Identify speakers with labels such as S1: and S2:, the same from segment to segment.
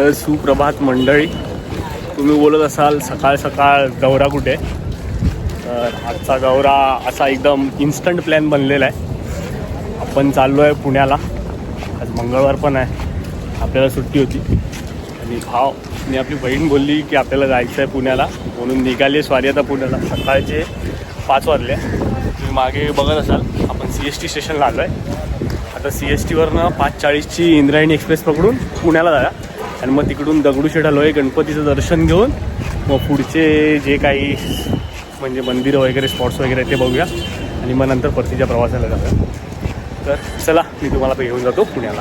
S1: तर सुप्रभात मंडळी. तुम्ही बोलत असाल सकाळ सकाळ दौरा कुठे? तर आजचा गौरा असा एकदम इन्स्टंट प्लॅन बनलेला आहे. आपण चाललो आहे पुण्याला. आज मंगळवार पण आहे. आपल्याला सुट्टी होती. आणि भाव आणि आपली बहीण बोलली की आपल्याला जायचं आहे पुण्याला. म्हणून निघाली स्वारी आता पुण्याला. सकाळचे पाच वाजले. तुम्ही मागे बघत असाल आपण सी एस टी स्टेशनला आलो आहे आता सी एस टीवरनं पाच चाळीसची इंद्रायणी एक्सप्रेस पकडून पुण्याला जाऊया. आणि मग तिकडून दगडूशेठ आलो आहे गणपतीचं दर्शन घेऊन मग पुढचे जे काही म्हणजे मंदिरं वगैरे स्पॉट्स वगैरे ते बघूया. आणि मग नंतर परतीच्या प्रवासाला जाऊया. तर चला मी तुम्हाला घेऊन जातो पुण्याला.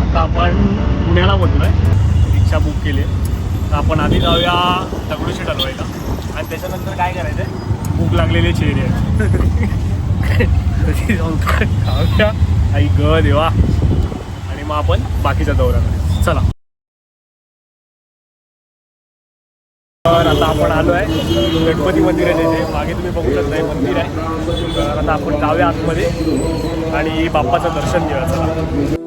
S1: आता आपण पुण्याला बोललो आहे रिक्षा बुक केली आहे. तर आपण आधी जाऊया दगडूशेठ हलवायला आणि त्याच्यानंतर काय करायचं आहे भूक लागलेले चेहरे तशी जाऊन खाऊया. आई ग देवा. आणि मग आपण बाकीचा दौरा करूया. चला. तर आता आपण आलो आहे गणपती मंदिर आहे त्याचे मागे तुम्ही बघू शकता हे मंदिर आहे. तर आता आपण जाऊया आतमध्ये आणि बाप्पाचं दर्शन घेऊया. चला.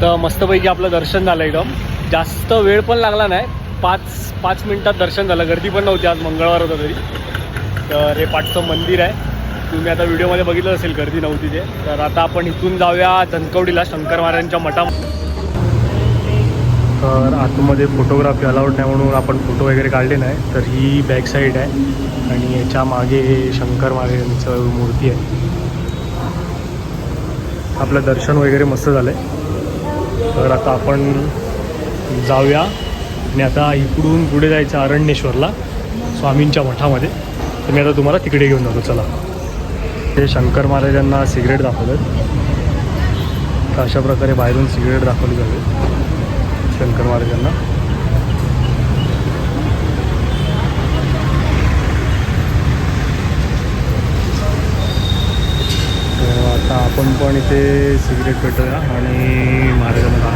S1: तर मस्तपैकी आपलं दर्शन झालं एकदम जास्त वेळ पण लागला नाही. पाच पाच मिनटात दर्शन झालं. गर्दी पण नव्हती आज मंगळवार होता तरी. तर हे पाठचं मंदिर आहे. तुम्ही आता व्हिडिओमध्ये बघितलं असेल गर्दी नव्हती ते. तर आता आपण इथून जाऊया धनकवडीला शंकर महाराजांच्या मठा तर आतमध्ये फोटोग्राफी अलाउड नाही म्हणून आपण फोटो वगैरे काढले नाही. तर ही बॅक साईड आहे. आणि याच्या मागे शंकर महाराजांचं मूर्ती आहे. आपलं दर्शन वगैरे मस्त झालं आहे तर आता आपण जाऊया. आणि आता इकडून पुढे जायचं अरण्येश्वरला स्वामींच्या मठामध्ये. तर मी आता तुम्हाला तिकडे घेऊन जातो. चला. ते शंकर महाराजांना सिगरेट दाखवलं तर अशा प्रकारे बाहेरून सिगरेट दाखवली जाते शंकर महाराजांना तर आता आपण पण इथे सिगरेट पेटूया आणि
S2: मार्गामध्ये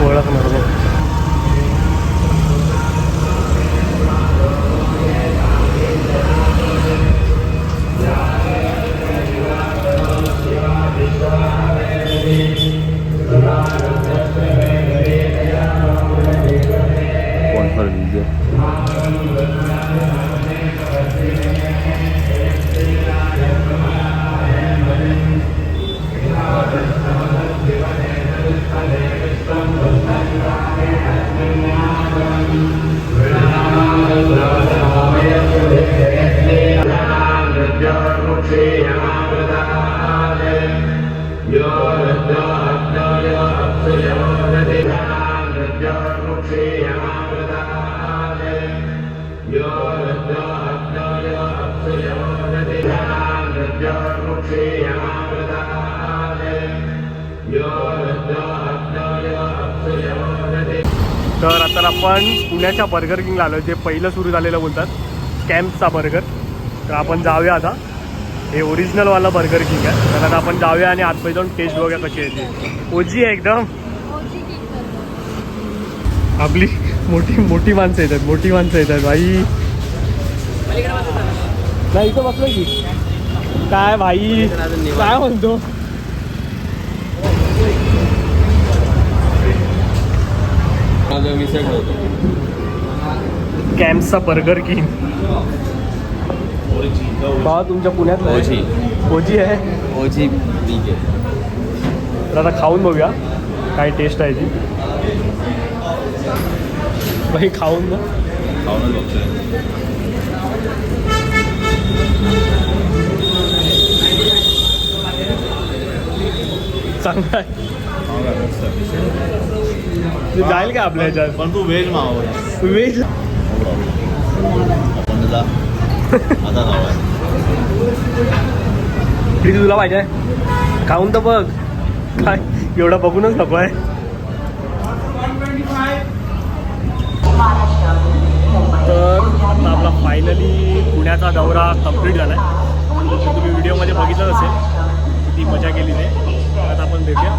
S1: तर आता आपण पुण्याच्या बर्गर किंगला आलो जे पहिलं सुरू झालेलं बोलतात कॅम्पचा बर्गर तर आपण जाऊया आता. हे ओरिजिनलवाला बर्गर किंग आहे. तर आता आपण जाऊया आणि आतमध्ये जाऊन टेस्ट बघूया कशी आहे ओजी आहे एकदम. आपली मोठी मोठी माणसं येतात मोठी माणसं येतात बाई. नाही इथं बसलं की. काय भाई? काय म्हणतो कॅम्पचा बर्गर किंग बाबा तुमच्या पुण्यात
S2: ओजी.
S1: ओजी आहे
S2: ओजी ठीक आहे
S1: तर आता खाऊन बघूया काय टेस्ट आहे ती भाई खाऊन ना।
S2: खाऊनच बघतोय
S1: चांगला आहे जाईल का आपल्या ह्याच्यात?
S2: पण तू व्हेज मावा.
S1: वेज?
S2: आपण जा. आता जाऊया
S1: प्रीती तुला पाहिजे? खाऊन तर बघ. काय? एवढा बघूनच नको आहे. तर आता आपला फायनली पुण्याचा दौरा कंप्लीट झाला आहे तुम्ही व्हिडिओमध्ये बघितलं असेल किती मजा केली ते. आता आपण भेटूया